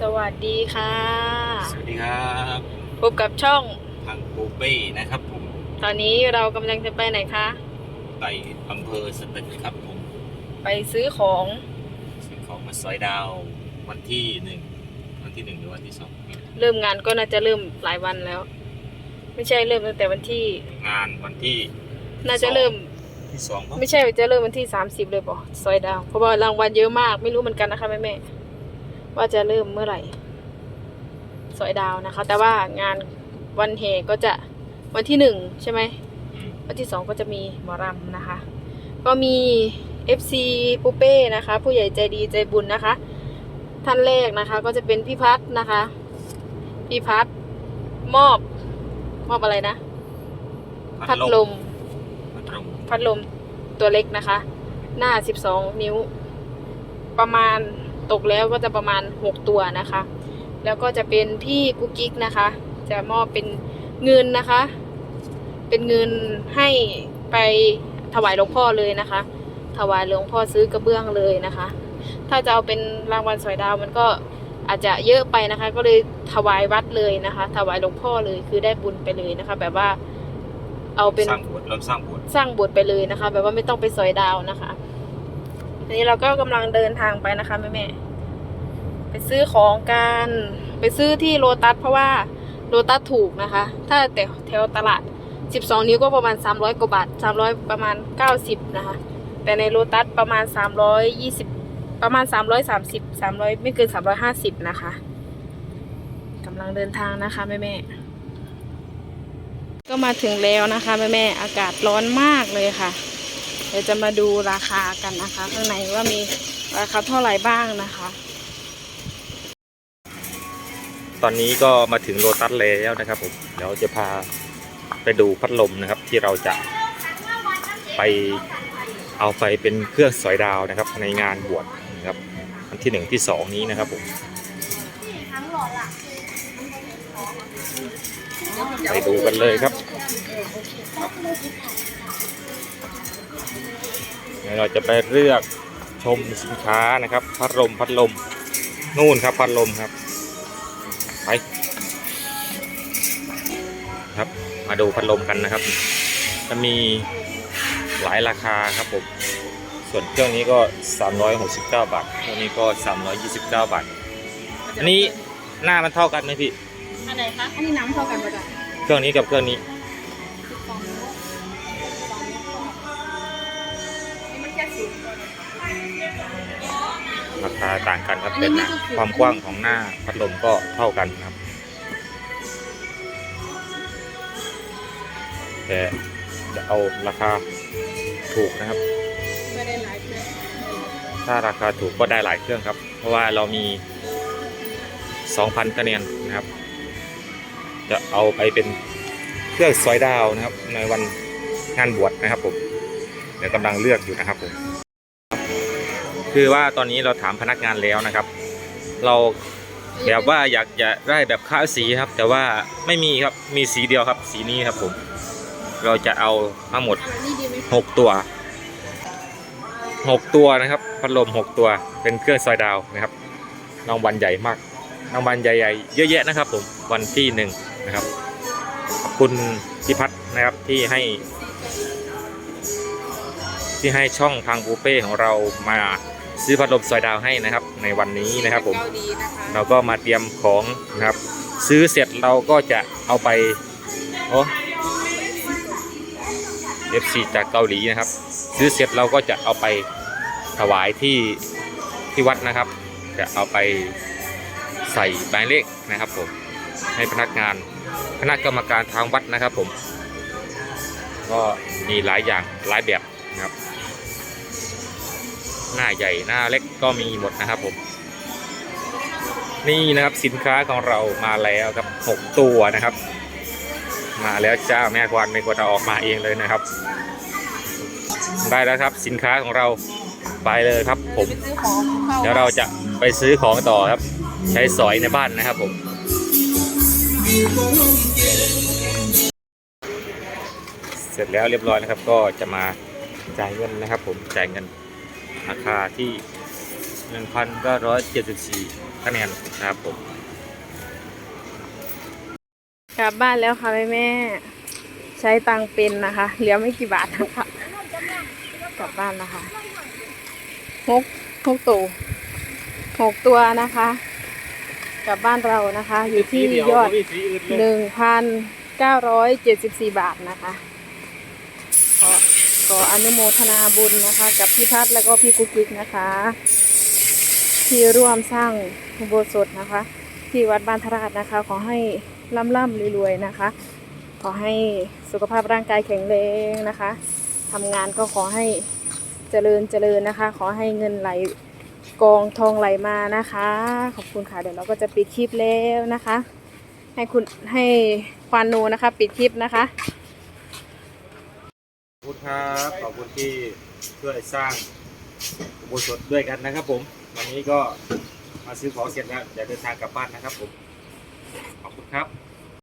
สวัสดีค่ะ สวัสดีครับพบกับช่องทางปูเป้นะครับผม ตอนนี้เรากำลังจะไปไหนคะ ไปอำเภอสตึกครับผม ไปซื้อของซื้อของมาซอยดาววันที่หนึ่งวันที่หนึ่งหรือวันที่สองเริ่มงานก็น่าจะเริ่มหลายวันแล้ว ไม่ใช่เริ่มตั้งแต่วันที่ งานวันที่ น่าจะเริ่ม ที่สองปะไม่ใช่จะเริ่มวันที่30เลยบอกซอยดาว เพราะว่ารางวัลเยอะมากไม่รู้เหมือนกันนะคะแม่แม่ๆว่าจะเริ่มเมื่อไหร่ซอยดาวนะคะ แต่ว่างานวันเหก็จะวันที่หนึ่งใช่ไหมอืมวันที่สองก็จะมีหมอรำนะคะ ก็มี FC ปูเป้นะคะ ผู้ใหญ่ใจดีใจบุญนะคะ ท่านแรกนะคะ ก็จะเป็นพี่พัฒนะคะพี่พัฒมอบมอบอะไรนะ พัดลม พัดลมตัวเล็กนะคะ หน้า 12 นิ้ว ประมาณตกแล้วก็จะประมาณ 6 ตัวนะคะ แล้วก็จะเป็นพี่กุ๊กกิ๊กนะคะ จะมอบเป็นเงินนะคะ เป็นเงินให้ไปถวายหลวงพ่อเลยนะคะ ถวายหลวงพ่อซื้อกระเบื้องเลยนะคะ ถ้าจะเอาเป็นรางวัลสอยดาวมันก็อาจจะเยอะไปนะคะ ก็เลยถวายวัดเลยนะคะ ถวายหลวงพ่อเลยคือได้บุญไปเลยนะคะ แบบว่าเอาเป็นสร้างบสถ์เริ่มสร้างบสถ์ สร้างโบทไปเลยนะคะ แบบว่าไม่ต้องไปซอยดาวนะคะทีนี้เราก็กำลังเดินทางไปนะคะแม่แม่ไปซื้อของกันไปซื้อที่โลตัสเพราะว่าโลตัสถูกนะคะ ถ้าแต่แถวตลาด 12 นิ้วก็ประมาณ 300 กว่าบาท 300 ประมาณ 90 นะคะ แต่ในโลตัสประมาณ 320 ประมาณ 330 300 ไม่เกิน 350 นะคะกำลังเดินทางนะคะ แม่แม่ ก็มาถึงแล้วนะคะแม่แม่อากาศร้อนมากเลยค่ะ เดี๋ยวจะมาดูราคากันนะคะ ข้างในว่ามีราคาเท่าไหร่บ้างนะคะ ตอนนี้ก็มาถึงโลตัสแล้วนะครับผมเดี๋ยวจะพาไปดูพัดลมนะครับ ที่เราจะไปเอาไปเป็นเครื่องสอยดาวนะครับ ในงานบวชนะครับวันที่หนึ่งที่สองนี้นะครับผม ไปดูกันเลยครับเราจะไปเลือกชมสินค้านะครับ พัดลมพัดลม นู่นครับพัดลมครับ ไป ครับมาดูพัดลมกันนะครับ จะมีหลายราคาครับผม ส่วนเครื่องนี้ก็ 369 บาทเครื่องนี้ก็ 329 บาท อันนี้หน้ามันเท่ากันไหมพี่ อันไหนคะ อันนี้น้ำเท่ากันปะจ๊ะเครื่องนี้กับเครื่องนี้มันแค่สิบราคาต่างกันครับแต่หนาความกว้างของหน้าพัดลมก็เท่ากันครับ แต่จะเอาราคาถูกนะครับ ไม่ได้หลายเครื่องถ้าราคาถูกก็ได้หลายเครื่องครับ เพราะว่าเรามี 2,000คะแนนนะครับ จะเอาไปเป็นเครื่องสอยดาวนะครับ ในวันงานบวชนะครับผมเดี๋ยวกำลังเลือกอยู่นะครับผมคือว่าตอนนี้เราถามพนักงานแล้วนะครับ เราแบบว่าอยากจะได้แบบค่าสีครับ แต่ว่าไม่มีครับมีสีเดียวครับ สีนี้ครับผม เราจะเอาทั้งหมดหมหกตัวหกตัวนะครับพัดลมหกตัวเป็นเครื่องซอยดาวนะครับรางวัลใหญ่มาก รางวัลใหญ่ๆ เยอะแยะนะครับผมวันที่หนึ่งนะครับขอบคุณพี่พัฒน์นะครับที่ให้ ที่ให้ช่องทางปูเป้ของเรามาซื้อพัดลมซอยดาวให้นะครับ ในวันนี้นะครับผมเกาดีนะคะเราก็มาเตรียมของนะครับ ซื้อเสร็จเราก็จะเอาไปโอ้ FC จากเกาหลีนะครับ ซื้อเสร็จเราก็จะเอาไปถวายที่ที่วัดนะครับ จะเอาไป ใส่หมายเลขนะครับผมให้พนักงานคณะกรรมการทางวัดนะครับผม ก็มีหลายอย่างหลายแบบนะครับ หน้าใหญ่หน้าเล็กก็มีหมดนะครับผม นี่นะครับสินค้าของเรามาแล้วครับหกตัวนะครับ มาแล้วจ้าแม่ควานไม่ควรจะออกมาเองเลยนะครับ ได้แล้วครับสินค้าของเรา ไปเลยครับผมไปซื้อของเข้าเดี๋ยวเราจะไปซื้อของต่อครับ ใช้สอยในบ้านนะครับผมเสร็จแล้วเรียบร้อยนะครับ ก็จะมาจ่ายเงินนะครับ ผมจ่ายเงินราคาที่หนึ่งพันเก้าร้อยเจ็ดสิบสี่คะแนนนะครับผมกลับบ้านแล้วค่ะแม่แม่ใช้ตังค์เป็นนะคะ เหลือไม่กี่บาทนะคะ กลับบ้านนะคะ หกหกตัวหกตัวนะคะ กลับบ้านเรานะคะ อยู่ที่ยอดหนึ่งพันเก้าร้อยเจ็ดสิบสี่บาทนะคะขอขออนุโมทนาบุญนะคะ กับพี่พัฒน์แล้วก็พี่กุ๊กกิ๊กนะคะ ที่ร่วมสร้างอุโบสถนะคะ ที่วัดบ้านทราชนะคะ ขอให้ร่ำร่ำรวยๆนะคะ ขอให้สุขภาพร่างกายแข็งแรงนะคะทำงานก็ขอให้ เจริญเจริญนะคะ ขอให้เงินไหลกองทองไหลมานะคะ ขอบคุณค่ะเดี๋ยวเราก็จะปิดคลิปแล้วนะคะ ให้คุณให้ควานโนนะคะ ปิดคลิปนะคะ ขอบคุณครับขอบคุณที่ช่วยสร้างอุโบสถด้วยกันนะครับ ผมวันนี้ก็มาซื้อของเสร็จแล้วเดี๋ยวเดินทางกลับบ้านนะครับผมขอบคุณครับ